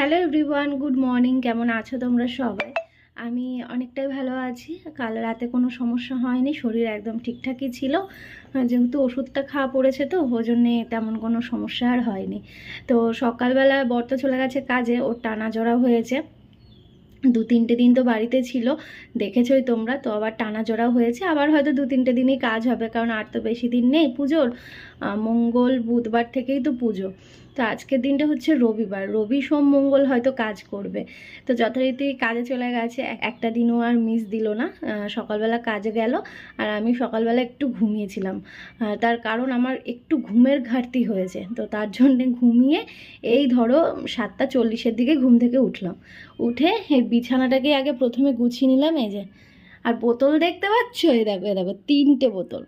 Hello everyone good morning কেমন আছো তোমরা সবাই? আমি অনেকটাই ভালো আছি। কাল রাতে কোনো সমস্যা হয়নি, শরীর একদম ঠিকঠাকই ছিল। যেহেতু ওষুধটা খাওয়া পড়েছে তো ওই জন্যে তেমন কোনো সমস্যা আর হয়নি। তো সকালবেলা বর্ত চলে গেছে কাজে, ওর টানা জড়া হয়েছে। দু তিনটে দিন তো বাড়িতে ছিল, দেখেছোই তোমরা, তো আবার টানা জোড়া হয়েছে। আবার হয়তো দু তিনটে দিনই কাজ হবে, কারণ আর তো বেশি দিন নেই পুজোর। মঙ্গল, বুধবার থেকেই তো পুজো। তো আজকের দিনটা হচ্ছে রবিবার। রবি, সোম, মঙ্গল হয়তো কাজ করবে। তো যথারীতি কাজে চলে গেছে। একটা দিনও আর মিস দিল না। সকালবেলা কাজে গেল আর আমি সকালবেলা একটু ঘুমিয়েছিলাম। তার কারণ আমার একটু ঘুমের ঘাটতি হয়েছে। তো তার জন্যে ঘুমিয়ে এই ধরো সাতটা চল্লিশের দিকে ঘুম থেকে উঠলাম। উঠে এই বিছানাটাকে আগে প্রথমে গুছিয়ে নিলাম। এই যে, আর বোতল দেখতে পাচ্ছ? এই দেখো এই দেখো, তিনটে বোতল।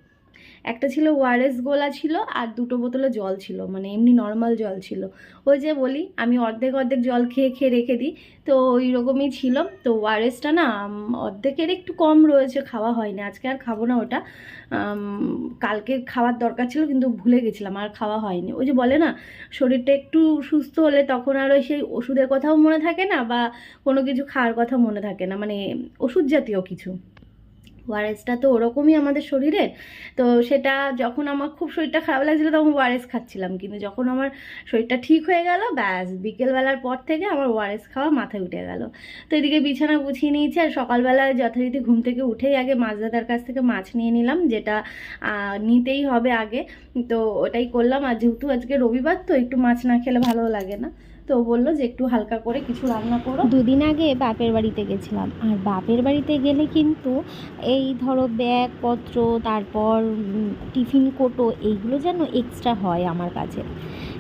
একটা ছিল ওয়ারেস গোলা ছিল আর দুটো বোতলে জল ছিল মানে এমনি নর্মাল জল ছিল। ওই যে বলি, আমি অর্ধেক অর্ধেক জল খেয়ে খেয়ে রেখে দিই, তো ওই রকমই ছিল। তো ওয়ারেসটা না অর্ধেকের একটু কম রয়েছে, খাওয়া হয়নি। আজকে আর খাব না ওটা। কালকে খাওয়ার দরকার ছিল, কিন্তু ভুলে গেছিলাম, আর খাওয়া হয়নি। ওই যে বলে না, শরীরটা একটু সুস্থ হলে তখন আর ওই সেই ওষুধের কথাও মনে থাকে না, বা কোনো কিছু খাওয়ার কথা মনে থাকে না মানে ওষুধ জাতীয় কিছু। ওয়ারেসটা তো ওরকমই আমাদের শরীরে তো সেটা যখন আমার খুব শরীরটা খারাপ লাগছিল তখন ওয়ারেস খাচ্ছিলাম। কিন্তু যখন আমার শরীরটা ঠিক হয়ে গেল, ব্যাস, বিকেলবেলার পর থেকে আমার ওয়ারেস খাওয়া মাথায় উঠে গেল। তো এদিকে বিছানা গুছিয়ে নিয়েছি আর সকালবেলায় যথারীতি ঘুম থেকে উঠেই আগে মাছদাদার কাছ থেকে মাছ নিয়ে নিলাম, যেটা নিতেই হবে আগে। তো ওটাই করলাম। আর যেহেতু আজকে রবিবার, তো একটু মাছ না খেলে ভালো লাগে না। তো বলল যে একটু হালকা করে কিছু রান্না করো। দুদিন আগে বাপের বাড়িতে গেছিলাম। আর বাপের বাড়িতে গেলে কিন্তু এই ধরো ব্যাগপত্র, তারপর টিফিন কোটো, এইগুলো যেন এক্সট্রা হয় আমার কাছে।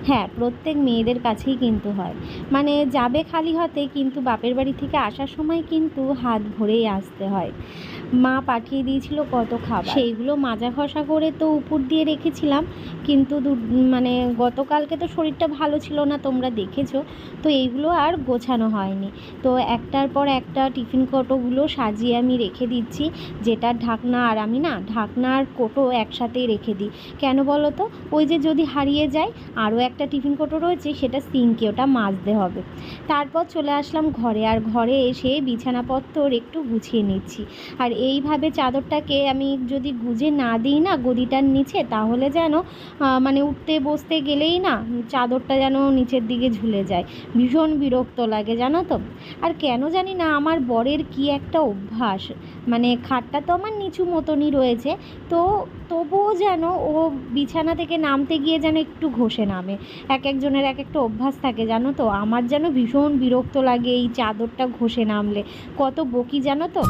হ্যাঁ প্রত্যেক মেয়েদের কাছেই কিন্তু হয়। মানে যাবে খালি হাতে, কিন্তু বাপের বাড়ি থেকে আসার সময় কিন্তু হাত ভরেই আসতে হয়। মা পাঠিয়ে দিয়েছিল কত খাবার। সেইগুলো মাজা ঘষা করে তো উপর দিয়ে রেখেছিলাম, কিন্তু মানে গতকালকে তো শরীরটা ভালো ছিল না, তোমরা দেখেছ। তো এইগুলো আর গোছানো হয়নি। তো একটার পর একটা টিফিন কোটোগুলো সাজিয়ে আমি রেখে দিচ্ছি যেটার ঢাকনা আর আমি না, ঢাকনা আর কোটো একসাথেই রেখে দিই। কেন বলো তো? ওই যে যদি হারিয়ে যায়, আরও একটা টিফিন কোটো রয়েছে, সেটা সিঙ্কে, ওটা মাজতে হবে। তারপর চলে আসলাম ঘরে, আর ঘরে এসে বিছানাপত্র একটু গুছিয়ে নিচ্ছি। আর এইভাবে চাদরটাকে আমি যদি গুজে না দিই না গদিটার নিচে, তাহলে যেন মানে উঠতে বসতে গেলেই না, চাদরটা যেন নিচের দিকে ঝুলে যায়। ভীষণ বিরক্ত লাগে, জানো তো? আর কেন জানি না, আমার বরের কি একটা অভ্যাস মানে খাটটা তো আমার নিচু মতনই রয়েছে, তো তবুও যেন ও বিছানা থেকে নামতে গিয়ে যেন একটু ঘষে নামে। এক একজনের এক একটা অভ্যাস থাকে, জানো তো? আমার যেন ভীষণ বিরক্ত লাগে এই চাদরটা ঘষে নামলে। কত বকি জানো তো?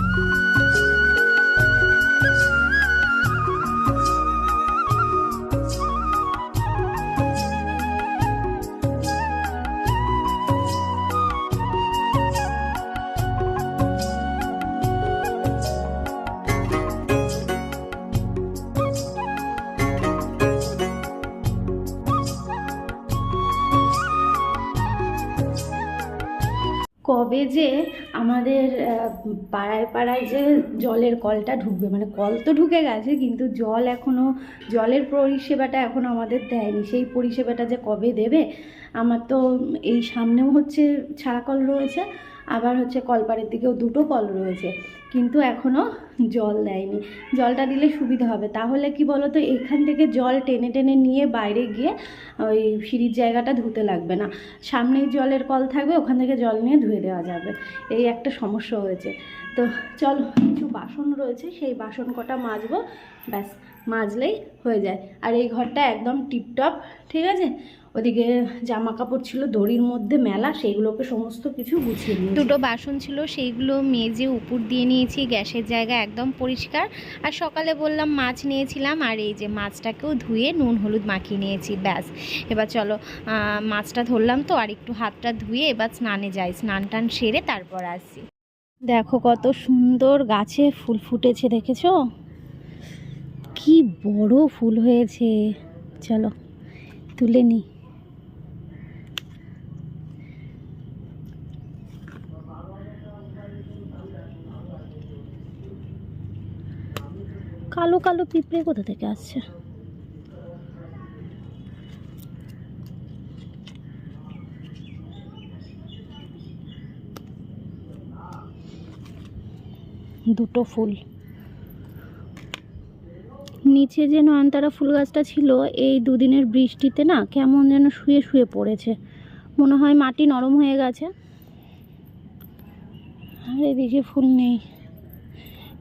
আমাদের পাড়ায় পাড়ায় যে জলের কলটা ঢুকবে মানে কল তো ঢুকে গেছে, কিন্তু জল এখনও জলের পরিষেবাটা এখনও আমাদের দেয়নি। সেই পরিষেবাটা যে কবে দেবে আমার তো এই সামনেও হচ্ছে ছাড়া কল রয়েছে, আবার হচ্ছে কলপাড়ের দিকেও দুটো কল রয়েছে, কিন্তু এখনও জল দেয়নি। জলটা দিলে সুবিধা হবে। তাহলে কি বলো তো এখান থেকে জল টেনে টেনে নিয়ে বাইরে গিয়ে ওই সিঁড়ির জায়গাটা ধুতে লাগবে না। সামনেই জলের কল থাকবে, ওখান থেকে জল নিয়ে ধুয়ে দেওয়া যাবে। এই একটা সমস্যা হয়েছে। তো চলো, কিছু বাসন রয়েছে, সেই বাসন কটা মাজবো, ব্যাস, মাজলেই হয়ে যায়। আর এই ঘরটা একদম টিপটপ, ঠিক আছে? ওদিকে জামা কাপড় ছিল, দড়ির মধ্যে মেলা, সেইগুলোকে সমস্ত কিছু গুছিয়ে নিয়ে দুটো বাসন ছিল, সেইগুলো মেজে উপর দিয়ে নিয়েছি, গ্যাসের জায়গা একদম পরিষ্কার। আর সকালে বললাম মাছ নিয়েছিলাম, আর এই যে মাছটাকেও ধুয়ে নুন হলুদ মাখিয়ে নিয়েছি, ব্যাস। এবার চলো মাছটা ধরলাম তো, আর একটু হাতটা ধুয়ে এবার স্নানে যাই, স্নান টান সেরে তারপর আসছি। দেখো কত সুন্দর গাছে ফুল ফুটেছে, দেখেছ? কি বড় ফুল হয়েছে। চলো, তুলে নিই কালো কালো পিঁপড়ে কোথা থেকে আসছে? দুটো ফুল। নিচে যে নয়নতারা ফুল গাছটা ছিল, এই দুদিনের বৃষ্টিতে না কেমন যেন শুয়ে শুয়ে পড়েছে। মনে হয় মাটি নরম হয়ে গেছে। আর এদিকে ফুল নেই।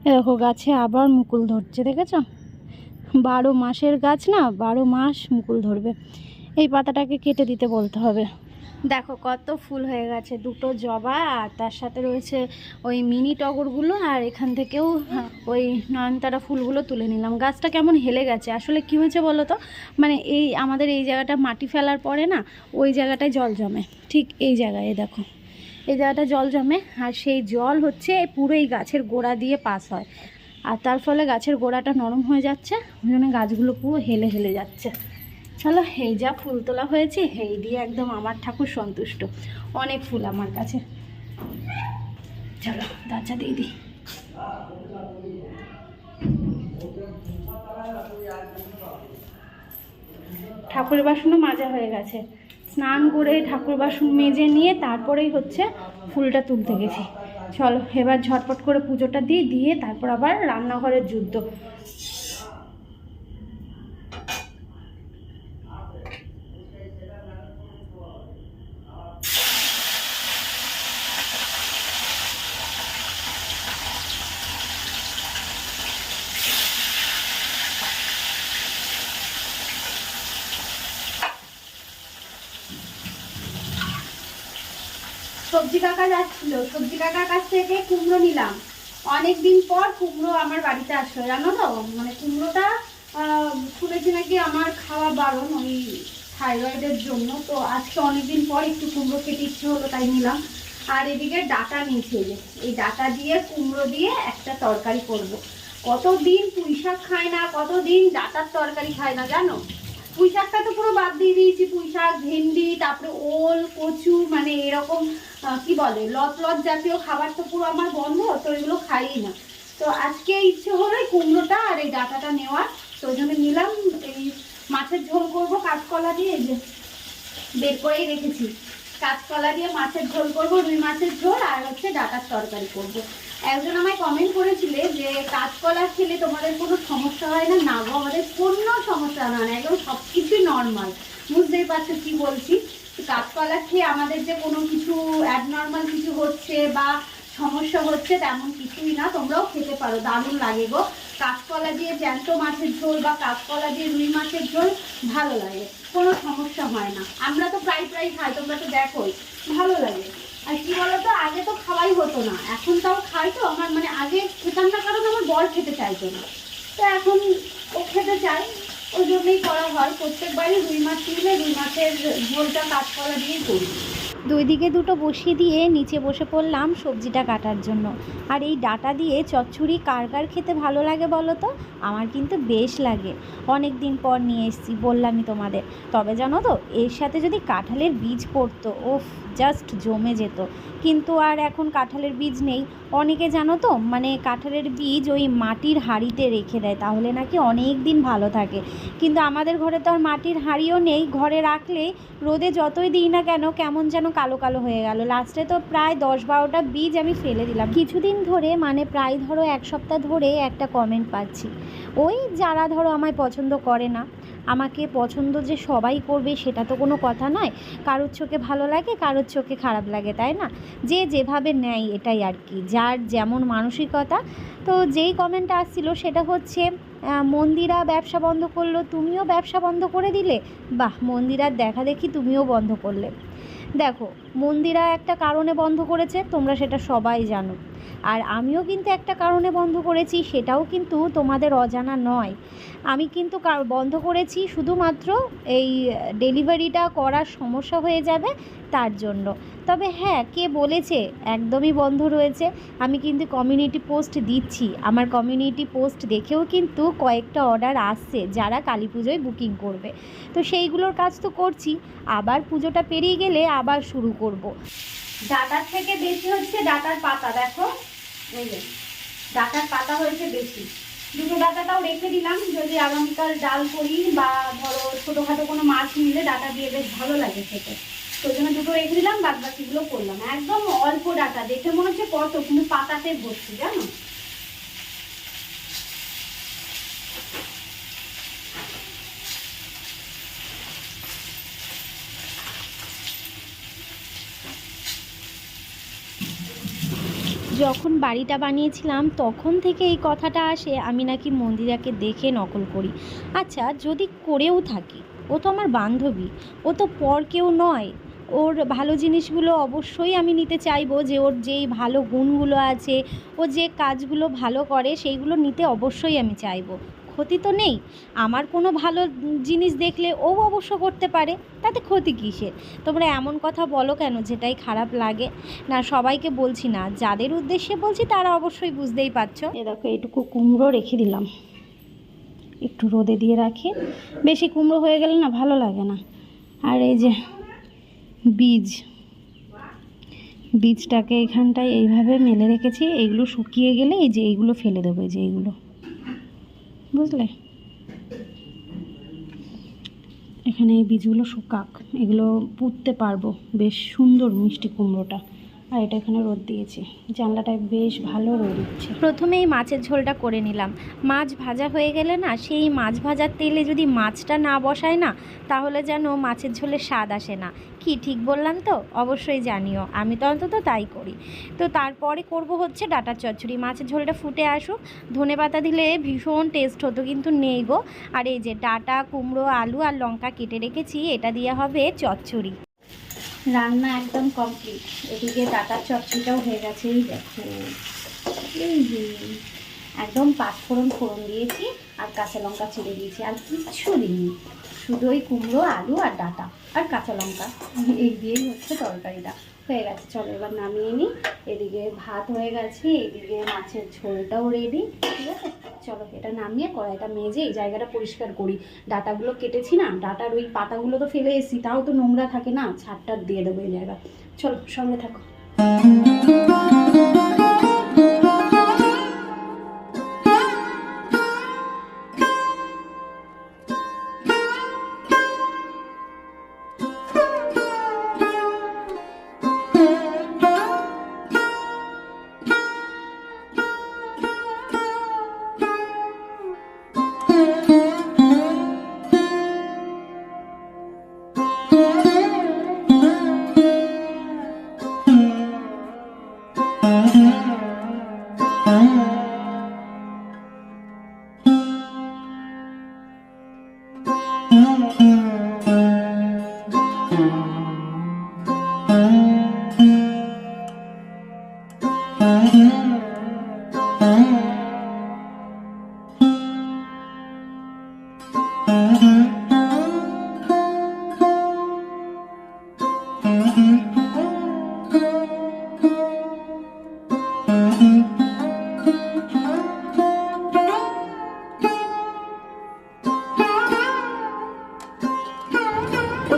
দেখো, গাছে আবার মুকুল ধরছে, দেখেছ? বারো মাসের গাছ না, বারো মাস মুকুল ধরবে। এই পাতাটাকে কেটে দিতে বলতে হবে। দেখো, কত ফুল হয়ে গেছে, দুটো জবা, আর তার সাথে রয়েছে ওই মিনি টগরগুলো, আর এখান থেকেও ওই নয়নতারা ফুলগুলো তুলে নিলাম। গাছটা কেমন হেলে গেছে? আসলে কী হয়েছে বলো তো? মানে এই আমাদের এই জায়গাটা মাটি ফেলার পরে না, ওই জায়গাটায় জল জমে। ঠিক এই জায়গায় দেখো। এই জায়গাটা জল জমে, আর সেই জল হচ্ছে পুরো এই গাছের গোড়া দিয়ে পাস হয়। আর তার ফলে গাছের গোড়াটা নরম হয়ে যাচ্ছে, ওই জন্য গাছগুলো পুরো হেলে হেলে যাচ্ছে। চলো, এই যা ফুল তোলা হয়েছে, এই দিয়ে একদম আমার ঠাকুর সন্তুষ্ট। অনেক ফুল আমার কাছে। চলো দাচা দিয়ে দিই। ঠাকুরের বাসনও মাজা হয়ে গেছে। স্নান করে ঠাকুর বাসন মেজে নিয়ে তারপরেই হচ্ছে ফুলটা তুলতে গেছি। চলো, এবার ঝটপট করে পুজোটা দিয়ে দিয়ে তারপর আবার রান্নাঘরের যুদ্ধ। সবজি কাকা যাচ্ছিল। সবজি কাকার কাছ থেকে কুমড়ো নিলাম। অনেক দিন পর কুমড়ো আমার বাড়িতে আসলো, জানো তো? মানে কুমড়োটা শুনেছি নাকি আমার খাওয়া বারণ ওই থাইরয়েডের জন্য। তো আজকে অনেকদিন পর একটু কুমড়ো খেতে ইচ্ছে হলো, তাই নিলাম। আর এদিকে ডাটা নিয়েছে। এই ডাটা দিয়ে কুমড়ো দিয়ে একটা তরকারি করব। কতদিন পুঁই শাক খায় না, কতদিন ডাটার তরকারি খায় না, জানো? পুঁই শাকটা তো পুরো বাদ দিয়ে দিয়েছি পুঁই শাক ভেন্ডি, তারপরে ওল, কচু মানে এরকম কি বলে লত লত জাতীয় খাবার তো পুরো আমার বন্ধ, তো এগুলো খাই না তো আজকে ইচ্ছে হলো এই কুমড়োটা আর এই ডাটাটা নেওয়ার, তো ওই জন্য নিলাম, এই মাছের ঝোল করব, কাঁচকলা দিয়ে যে বের করেই রেখেছি কাঁচকলা দিয়ে মাছের ঝোল করব, রুই মাছের ঝোল, আর হচ্ছে ডাটার তরকারি করব। একজন আমায় কমেন্ট করেছিলে যে, কাঁচকলা খেলে তোমাদের কোনো সমস্যা হয় না? না আমাদের কোনো সমস্যা হয় না একদম সব কিছুই নর্মাল বুঝতেই পারছ কি বলছি? কাঁচকলা খেয়ে আমাদের যে কোনো কিছু অ্যাবনর্মাল কিছু হচ্ছে বা সমস্যা হচ্ছে, তেমন কিছুই না, তোমরাও খেতে পারো, দারুণ লাগে গো। কাঁচকলা দিয়ে জ্যান্ত মাছের ঝোল বা কাঁচকলা দিয়ে রুই মাছের ঝোল ভালো লাগে, কোনো সমস্যা হয় না। আমরা তো প্রায় প্রায় খাই, তোমরা তো দেখোই, ভালো লাগে। আর কি বলতো, আগে তো খাওয়াই হতো না। এখন তাও খাই তো, আমার মানে আগে খেতাম না কারণ আমার বর খেতে চাইতো না। তো এখন ও খেতে চায়, ওই জন্যই করা হয়। প্রত্যেকবারই রুই মাছ কিনলে রুই মাছের ঝোলটা কাঁচকলা দিয়েই করি। দুই দিকে দুটো বসিয়ে দিয়ে নিচে বসে পড়লাম সবজিটা কাটার জন্য। আর এই ডাটা দিয়ে চচ্চড়ি কার কার খেতে ভালো লাগে বলো তো? আমার কিন্তু বেশ লাগে। অনেক দিন পর নিয়ে এসেছি, বললামই তোমাদের। তবে জানো তো, এর সাথে যদি কাঁঠালের বীজ পড়তো ওফ জাস্ট জমে যেত। কিন্তু আর এখন কাঁঠালের বীজ নেই। অনেকে জানো তো মানে কাঁঠালের বীজ ওই মাটির হাঁড়িতে রেখে দেয়, তাহলে নাকি অনেক দিন ভালো থাকে। কিন্তু আমাদের ঘরে তো আর মাটির হাঁড়িও নেই। ঘরে রাখলে রোদে যতই দিই না কেন, কেমন যেন কালো কালো হয়ে গেল। লাস্টে তো প্রায় দশ বারোটা বীজ আমি ফেলে দিলাম। কিছুদিন ধরে মানে প্রায় ধরো এক সপ্তাহ ধরে একটা কমেন্ট পাচ্ছি। ওই যারা ধরো আমায় পছন্দ করে না আমাকে পছন্দ যে সবাই করবে সেটা তো কোনো কথা নয়। কারোর চোখে ভালো লাগে, কারোর চোখে খারাপ লাগে, তাই না? যে যেভাবে নেয় এটাই আর কি। যার যেমন মানসিকতা। তো যেই কমেন্টটা আসছিল সেটা হচ্ছে মন্দিরা ব্যবসা বন্ধ করল, তুমিও ব্যবসা বন্ধ করে দিলে? বাহ, মন্দিরার দেখা দেখি তুমিও বন্ধ করলে। দেখো, মন্দিরা একটা কারণে বন্ধ করেছে, তোমরা সেটা সবাই জানো। আর আমিও কিন্তু একটা কারণে বন্ধ করেছি, সেটাও কিন্তু তোমাদের অজানা নয়। আমি কিন্তু বন্ধ করেছি শুধুমাত্র এই ডেলিভারিটা করার সমস্যা হয়ে যাবে তার জন্য। তবে হ্যাঁ কে বলেছে? একদমই বন্ধ রয়েছে। আমি কিন্তু কমিউনিটি পোস্ট দিচ্ছি। আমার কমিউনিটি পোস্ট দেখেও কিন্তু কয়েকটা অর্ডার আসছে যারা কালী পুজোয় বুকিং করবে। তো সেইগুলোর কাজ তো করছি। আবার পুজোটা পেরিয়ে গেলে আবার শুরু করব। ডাটার থেকে বেশি হচ্ছে ডাটার পাতা, দেখো। এই যে, ডাটার পাতা হয়েছে বেশি। দুটো ডাটাটাও রেখে দিলাম। যদি আগামীকাল ডাল করি বা ধরো ছোটোখাটো কোনো মাছ নিলে ডাটা দিয়ে বেশ ভালো লাগে খেতে। তো জন্য দুটো রেখে দিলাম বাদ বাকিগুলো করলাম। একদম অল্প ডাটা, দেখে মনে হচ্ছে কত, কিন্তু পাতাতে ভর্তি, জানো? যখন বাড়িটা বানিয়েছিলাম, তখন থেকে এই কথাটা আসে, আমি নাকি মন্দিরাকে দেখে নকল করি। আচ্ছা যদি করেও থাকি, ও তো আমার বান্ধবী, ও তো পর কেউ নয়। ওর ভালো জিনিসগুলো অবশ্যই আমি নিতে চাইব, যে ওর যেই ভালো গুণগুলো আছে, ও যে কাজগুলো ভালো করে, সেইগুলো নিতে অবশ্যই আমি চাইব। ক্ষতি তো নেই। আমার কোনো ভালো জিনিস দেখলে ও অবশ্য করতে পারে। তাতে ক্ষতি কিসের? তোমরা এমন কথা বলো কেন যেটাই খারাপ লাগে? না, সবাইকে বলছি না। যাদের উদ্দেশ্যে বলছি, তারা অবশ্যই বুঝতেই পারছ। এ দেখো, এইটুকু কুমড়ো রেখে দিলাম। একটু রোদে দিয়ে রাখি। বেশি কুমড়ো হয়ে গেলে না ভালো লাগে না। আর এই যে বীজ, বীজটাকে এখানটায় এইভাবে মেলে রেখেছি। এইগুলো শুকিয়ে গেলে এই যে এইগুলো ফেলে দেবো, এই যে এইগুলো। বুঝলে এখানে এই বীজগুলো শুকাক। এগুলো পুঁততে পারব। বেশ সুন্দর মিষ্টি কুমড়োটা। আর এটা এখানে রোদ দিয়েছি। জানলাটায় বেশ ভালো রোদ দিচ্ছে প্রথমেই মাছের ঝোলটা করে নিলাম। মাছ ভাজা হয়ে গেলে না, সেই মাছ ভাজার তেলে যদি মাছটা না বসায় না, তাহলে যেন মাছের ঝোলের স্বাদ আসে না। কি ঠিক বললাম তো? অবশ্যই জানিও। আমি তো অন্তত তাই করি। তো তারপরে করব হচ্ছে ডাটার চচ্চড়ি। মাছের ঝোলটা ফুটে আসুক। ধনে পাতা দিলে ভীষণ টেস্ট হতো, কিন্তু নেই গো। আর এই যে ডাটা, কুমড়ো, আলু আর লঙ্কা কেটে রেখেছি, এটা দিয়ে হবে চচ্চড়ি। রান্না একদম কমপ্লিট এদিকে ডাটার চচ্চড়িটাও হয়ে গেছে, এই দেখো। একদম পাঁচফোড়ন ফোড়ন দিয়েছি আর কাঁচা লঙ্কা ছেড়ে দিয়েছি। আর কিচ্ছু দিইনি। শুধু ওই কুমড়ো, আলু আর ডাটা আর কাঁচা লঙ্কা। এই দিয়েই হচ্ছে তরকারিটা। হয়ে গেছে, চলো এবার নামিয়ে নিই। এদিকে ভাত হয়ে গেছে, এদিকে মাছের ঝোলটাও রেডি ঠিক আছে? চলো এটা নামিয়ে কড়াইটা মেজে এই জায়গাটা পরিষ্কার করি। ডাটাগুলো কেটেছি না, ডাটার ওই পাতাগুলো তো ফেলে এসেছি, তাও তো নোংরা থাকে না ছাড়টার দিয়ে দেবো এই জায়গা চলো সঙ্গে থাকো।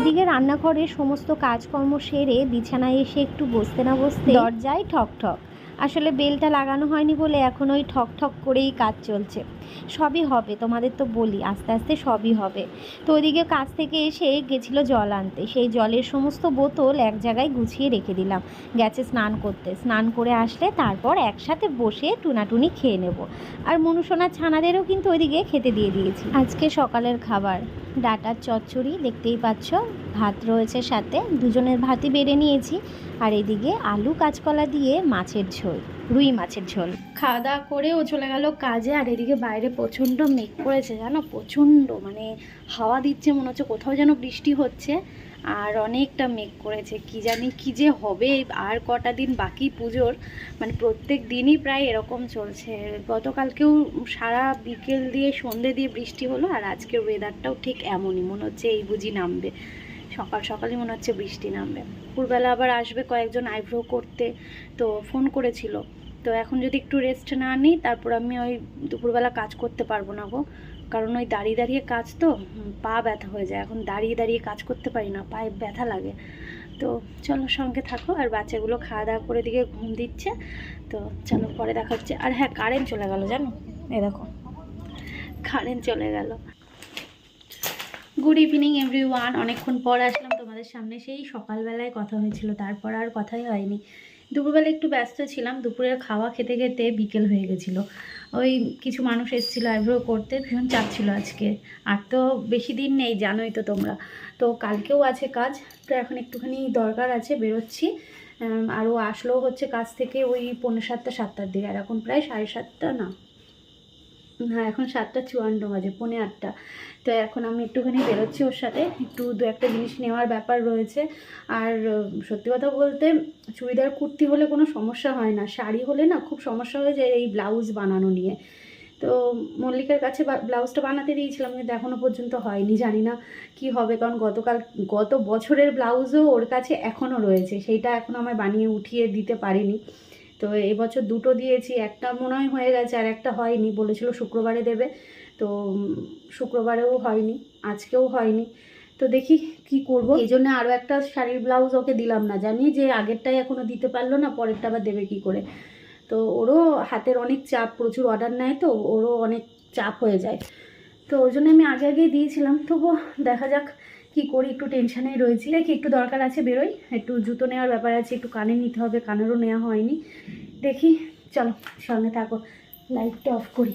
ওদিকে রান্নাঘরের সমস্ত কাজকর্ম সেরে বিছানায় এসে একটু বসতে না বসতে দরজায় ঠক ঠক আসলে বেলটা লাগানো হয়নি বলে এখন ওই ঠক ঠক করেই কাজ চলছে। সবই হবে, তোমাদের তো বলি, আস্তে আস্তে সবই হবে। তো ওইদিকে কাজ থেকে এসে গেছিল জল আনতে। সেই জলের সমস্ত বোতল এক জায়গায় গুছিয়ে রেখে দিলাম। গেছে স্নান করতে। স্নান করে আসলে তারপর একসাথে বসে টুনাটুনি খেয়ে নেব। আর মনুসোনা ছানাদেরও কিন্তু ওইদিকে খেতে দিয়ে দিয়েছি। আজকে সকালের খাবার। ডাটার চচ্চড়ি, দেখতেই পাচ্ছ? ভাত রয়েছে সাথে। দুজনের ভাতই বেড়ে নিয়েছি। আর এদিকে আলু কাঁচকলা দিয়ে মাছের ঝোল। রুই মাছের ঝোল। খাওয়া দাওয়া করে ও চলে গেল কাজে, আর এদিকে বাইরে প্রচণ্ড মেঘ করেছে, জানো? প্রচণ্ড মানে হাওয়া দিচ্ছে মনে হচ্ছে, কোথাও যেন বৃষ্টি হচ্ছে, আর অনেকটা মেঘ করেছে। কি জানি কি যে হবে, আর কটা দিন বাকি পুজোর মানে প্রত্যেক দিনই প্রায় এরকম চলছে। গতকালকেও সারা বিকেল দিয়ে সন্ধে দিয়ে বৃষ্টি হলো, আর আজকের ওয়েদারটাও ঠিক এমনই, মনে হচ্ছে এই বুঝি নামবে। সকাল সকালই মনে হচ্ছে বৃষ্টি নামবে। দুপুরবেলা আবার আসবে কয়েকজন আইব্রো করতে, তো ফোন করেছিল। তো এখন যদি একটু রেস্ট না নিই, তারপর আমি ওই দুপুরবেলা কাজ করতে পারব না গো। কারণ ওই দাঁড়িয়ে দাঁড়িয়ে কাজ তো পা ব্যথা হয়ে যায়। এখন দাঁড়িয়ে দাঁড়িয়ে কাজ করতে পারি না, পায়ে ব্যথা লাগে। তো চলো সঙ্গে থাকো, আর বাচ্চাগুলো খাওয়া দাওয়া করে দিকে ঘুম দিচ্ছে। তো চলো পরে দেখা হচ্ছে। আর হ্যাঁ কারেন্ট চলে গেল জানো? এ দেখো কারেন্ট চলে গেল। গুড ইভিনিং এভরি ওয়ান অনেকক্ষণ পর আসলাম তোমাদের সামনে। সেই সকালবেলায় কথা হয়েছিল, তারপর আর কথাই হয়নি। দুপুরবেলা একটু ব্যস্ত ছিলাম, দুপুরের খাওয়া খেতে খেতে বিকেল হয়ে গেছিল। ওই কিছু মানুষ এসেছিল আইব্রো করতে, ভীষণ চাপ ছিল আজকে। আর তো বেশি দিন নেই, জানোই তো তোমরা। তো কালকেও আছে কাজ, তো এখন একটুখানি দরকার আছে, বেরোচ্ছি। আরও আর আসলেও হচ্ছে কাজ থেকে ওই পৌনে সাতটা, সাতটার দিকে। আর এখন প্রায় সাড়ে সাতটা, না? হ্যাঁ এখন সাতটা চুয়ান্ন বাজে, পৌনে আটটা। তো এখন আমি একটুখানি বেরোচ্ছি ওর সাথে, একটু দু একটা জিনিস নেওয়ার ব্যাপার রয়েছে। আর, সত্যি কথা বলতে, চুড়িদার কুর্তি হলে কোনো সমস্যা হয় না। শাড়ি হলে না খুব সমস্যা হয়ে যায় এই ব্লাউজ বানানো নিয়ে। তো মল্লিকার কাছে ব্লাউজটা বানাতে দিয়েছিলাম, কিন্তু এখনও পর্যন্ত হয়নি, জানি না কি হবে। কারণ গতকাল, গত বছরের ব্লাউজও ওর কাছে এখনও রয়েছে, সেইটা এখন আমায় বানিয়ে উঠিয়ে দিতে পারিনি। তো এবছর দুটো দিয়েছি, একটা মনে হয় হয়ে গেছে আর একটা হয়নি, বলেছিল শুক্রবারে দেবে। তো শুক্রবারেও হয়নি, আজকেও হয়নি। তো দেখি কি করব। এই জন্য আরও একটা শাড়ির ব্লাউজ ওকে দিলাম না জানি যে আগেরটাই এখনও দিতে পারল না, পরেরটা আবার দেবে কি করে। তো ওরও হাতের অনেক চাপ, প্রচুর অর্ডার নেয় তো, ওরও অনেক চাপ হয়ে যায়। তো ওই জন্য আমি আগে আগেই দিয়েছিলাম তবু দেখা যাক কি করি একটু টেনশানেই রয়েছি। দেখি একটু দরকার আছে বেরোই। একটু জুতো নেওয়ার ব্যাপার আছে, একটু কানে নিতে হবে, কানেরও নেওয়া হয়নি। দেখি, চলো সঙ্গে থাকো। লাইটটা অফ করি।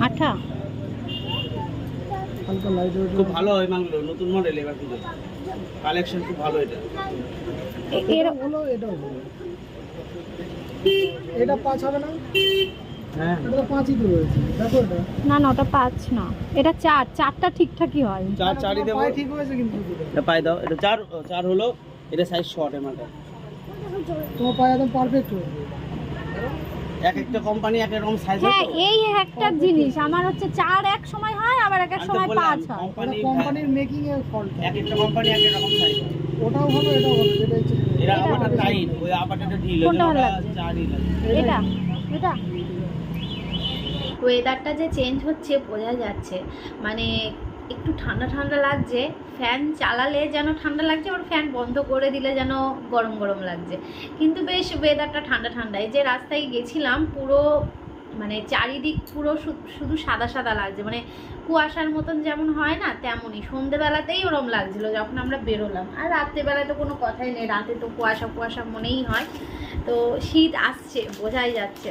আঠা। খুব ভালো হয় মালগুলো নতুন মডেল এবার পুজো। কালেকশন খুব ভালো এটা। এ- এর হলো এটাও হলো এটা পাঁচ হবে না? হ্যাঁ। না না ওটা পাঁচ না। এটা চার চারটা ঠিকঠাকই হয়। চার চারই দেবো। ঠিক হয়েছে কিন্তু এটা পাই দাও এটা চার চার হলো এটা সাইজ শর্ট এমারটা তোমার পায়ে একদম পারফেক্ট এক একটা কোম্পানি এক এক রকম সাইজ হ্যাঁ এই একটা জিনিস আমার হচ্ছে চার এক সময় হয় আবার এক এক সময় পাঁচ হয়। কোম্পানি কোম্পানির মেকিং এর ফল্ট এক একটা কোম্পানি এক এক রকম সাইজ ওটাও এটাও টাইট ওই ঢিল? চারই লাগে এটা? ওয়েদারটা যে চেঞ্জ হচ্ছে, বোঝা যাচ্ছে। মানে একটু ঠান্ডা ঠান্ডা লাগছে ফ্যান চালালে যেন ঠান্ডা লাগছে, আবার ফ্যান বন্ধ করে দিলে যেন গরম গরম লাগছে। কিন্তু বেশ ওয়েদারটা ঠান্ডা ঠান্ডা। এই যে রাস্তায় গেছিলাম, পুরো মানে চারিদিক পুরো শুধু সাদা সাদা লাগছে। মানে কুয়াশার মতন যেমন হয় না, তেমনই। সন্ধেবেলাতেই ওরম লাগছিল যখন আমরা বেরোলাম। আর রাত্রেবেলায় তো কোনো কথাই নেই। রাতে তো কুয়াশা কুয়াশা মনেই হয়। তো শীত আসছে, বোঝাই যাচ্ছে।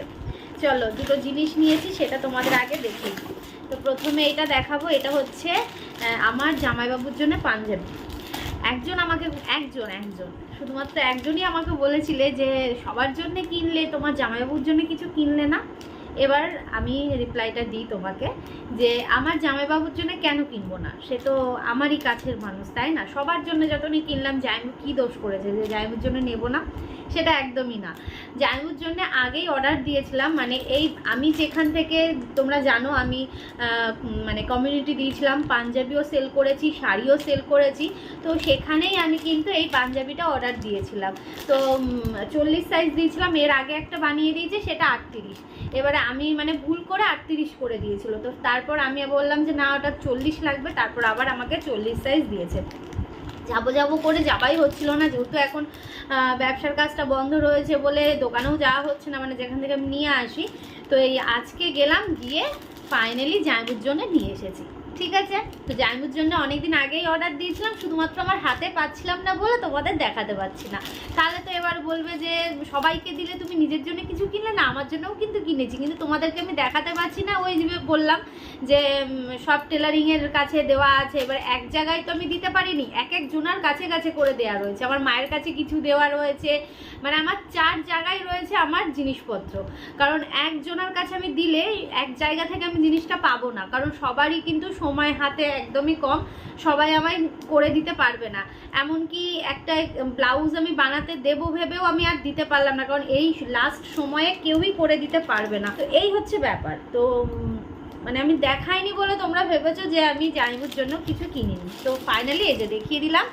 চলো, দুটো জিনিস নিয়েছি, সেটা তোমাদের আগে দেখি তো প্রথমে এটা দেখাবো, এটা হচ্ছে আমার জামাইবাবুর জন্য পাঞ্জাবি। একজন আমাকে, একজন একজন, শুধুমাত্র একজনই আমাকে বলেছিলে যে সবার জন্য কিনলে, তোমার জামাইবাবুর জন্য কিছু কিনলে না? এবার আমি রিপ্লাইটা দিই তোমাকে যে, আমার জামাইবাবুর জন্য কেন কিনবো না? সে তো আমারই কাছের মানুষ, তাই না? সবার জন্য যতই কিনলাম, জাইমু কী দোষ করেছে যে জাইমুর জন্য নেব না? সেটা একদমই না। জাইমুর জন্য আগেই অর্ডার দিয়েছিলাম মানে এই আমি যেখান থেকে, তোমরা জানো আমি মানে কমিউনিটি দিয়েছিলাম, পাঞ্জাবিও সেল করেছি, শাড়িও সেল করেছি, তো সেখানেই আমি কিন্তু এই পাঞ্জাবিটা অর্ডার দিয়েছিলাম। তো চল্লিশ সাইজ দিয়েছিলাম, এর আগে একটা বানিয়ে দিয়েছে, সেটা আটত্রিশ। এবারে আমি মানে ভুল করে আটত্রিশ করে দিয়েছিল। তো তারপর আমি বললাম যে, না, ওটা চল্লিশ লাগবে। তারপর আবার আমাকে চল্লিশ সাইজ দিয়েছে। যাব যাব করে যাবাই হচ্ছিল না। যেহেতু এখন ব্যবসার কাজটা বন্ধ রয়েছে বলে দোকানেও যাওয়া হচ্ছে না মানে যেখান থেকে আমি নিয়ে আসি। তো এই আজকে গেলাম গিয়ে ফাইনালি জাইমুর জন্য নিয়ে এসেছি। ঠিক আছে? তো জাইমুর জন্য অনেকদিন আগেই অর্ডার দিয়েছিলাম, শুধুমাত্র আমার হাতে পাচ্ছিলাম না বলে তোমাদের দেখাতে পারছি না। তাহলে তো এবার বলবে যে, সবাইকে দিলে তুমি নিজের জন্য কিছু কিনলে না, আমার জন্যও কিন্তু কিনেছি, কিন্তু তোমাদেরকে আমি দেখাতে পারছি না। ওই যে বললাম যে সব টেলারিংয়ের কাছে দেওয়া আছে, এবার এক জায়গায় তো আমি দিতে পারিনি, এক এক জোনার কাছে কাছে করে দেওয়া রয়েছে। আমার মায়ের কাছে কিছু দেওয়া রয়েছে মানে আমার চার জায়গায় রয়েছে আমার জিনিসপত্র। কারণ একজনের কাছে আমি দিলে এক জায়গা থেকে আমি জিনিসটা পাবো না, কারণ সবারই কিন্তু সময় হাতে একদমই কম, সবাই আমায় করে দিতে পারবে না। এমনকি একটা ব্লাউজ আমি বানাতে দেবো ভেবেও আমি আর দিতে পারলাম না, কারণ এই লাস্ট সময়ে কেউই করে দিতে পারবে না। তো এই হচ্ছে ব্যাপার। তো মানে আমি দেখাইনি বলে তোমরা ভেবেছো যে আমি জাইমুর জন্য কিছু কিনিনি। তো ফাইনালি এই যে দেখিয়ে দিলাম,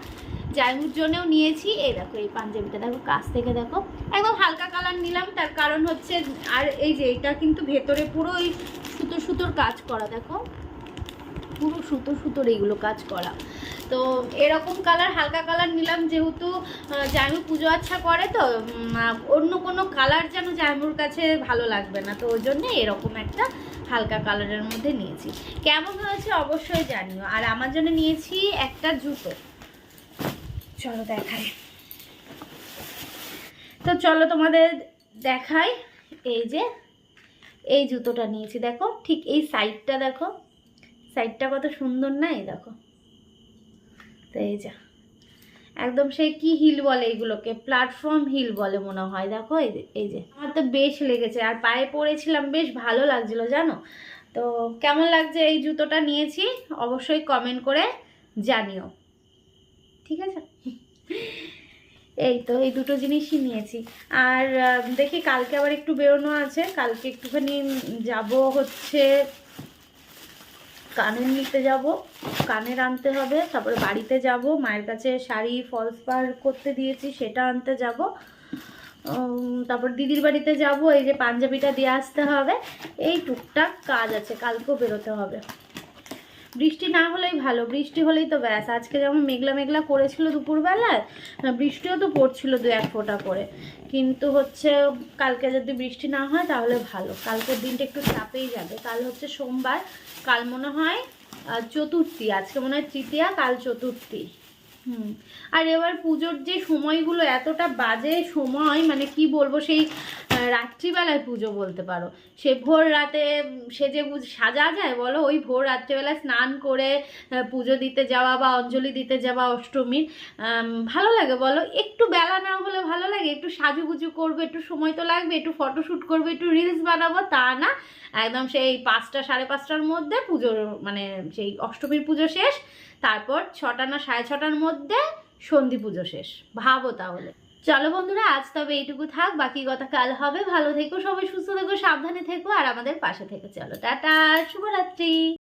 জাইমুর জন্যও নিয়েছি। এই দেখো, এই পাঞ্জাবিটা দেখো, কাছ থেকে দেখো। একদম হালকা কালার নিলাম, তার কারণ হচ্ছে, আর এই যে এটা কিন্তু ভেতরে পুরো ওই সুতো সুতোর কাজ করা, দেখো। পুরো সুতো সুতোর এইগুলো কাজ করা। তো এরকম কালার হালকা কালার নিলাম যেহেতু আহ, পুজো আচ্ছা করে তো অন্য কোনো কালার যেন জাইমুর কাছে ভালো লাগবে না তো ওই জন্যে এরকম একটা হালকা কালারের মধ্যে নিয়েছি। কেমন হয়েছে অবশ্যই জানিও। আর আমার জন্য নিয়েছি একটা জুতো। চলো দেখাই। তো চলো তোমাদের দেখাই এই যে এই জুতোটা নিয়েছি। দেখো ঠিক এই সাইডটা দেখো। সাইডটা কত সুন্দর না এই দেখো। তো এই যা, একদম সে কি হিল বলে এইগুলোকে প্ল্যাটফর্ম হিল বলে মনে হয়, দেখো, এই যে আমার তো বেশ লেগেছে, আর পায়ে পরেছিলাম বেশ ভালো লাগছিল, জানো? তো কেমন লাগছে এই জুতোটা নিয়েছি? অবশ্যই কমেন্ট করে জানিও। ঠিক আছে? এই তো, এই দুটো জিনিসই নিয়েছি। আর দেখি কালকে আবার একটু বেরোনো আছে, কালকে একটুখানি যাব হচ্ছে কানের নিতে যাব কানের আনতে হবে, তারপরে বাড়িতে যাব, মায়ের কাছে শাড়ি, ফলস পার করতে দিয়েছি, সেটা আনতে যাব। তারপর দিদির বাড়িতে যাব, এই যে পাঞ্জাবিটা দিয়ে আসতে হবে, এই টুকটাক কাজ আছে, কালকেও বেরোতে হবে। বৃষ্টি না হলেই ভালো, বৃষ্টি হলেই তো ব্যাস, আজকে যেমন মেঘলা মেঘলা করেছিল দুপুরবেলায় বৃষ্টিও তো পড়ছিল দু এক ফোঁটা করে। কিন্তু হচ্ছে, কালকে যদি বৃষ্টি না হয় তাহলে ভালো, কালকের দিনটা একটু চাপেই যাবে, কাল হচ্ছে সোমবার কাল মনে হয় চতুর্থী। আজকে মনে হয় তৃতীয়া কাল চতুর্থী। হুম। আর এবার পুজোর যে সময়গুলো, এতটা বাজে সময় মানে কি বলব, সেই রাত্রিবেলায় পুজো বলতে পারো। সে ভোর রাতে সেজে সাজা যায়, বলো? ওই ভোর রাত্রিবেলায় স্নান করে পুজো দিতে যাওয়া বা অঞ্জলি দিতে যাওয়া অষ্টমীর ভালো লাগে, বলো? একটু বেলা না হলে ভালো লাগে, একটু সাজুগুজু করবে, একটু সময় তো লাগবে, একটু ফটোশ্যুট করবে, একটু রিলস বানাবো, তা না। একদম সেই পাঁচটা, সাড়ে পাঁচটার মধ্যে পুজোর মানে সেই অষ্টমীর পুজো শেষ তারপর ছটা না সাড়ে ছটার মধ্যে সন্ধি পুজো শেষ। ভাবো তাহলে। চলো বন্ধুরা, আজ তবে এইটুকু থাক, বাকি কথা কাল হবে। ভালো থেকো, সবাই সুস্থ থেকো, সাবধানে থেকো, আর আমাদের পাশে থেকো চলো। টাটা, শুভরাত্রি।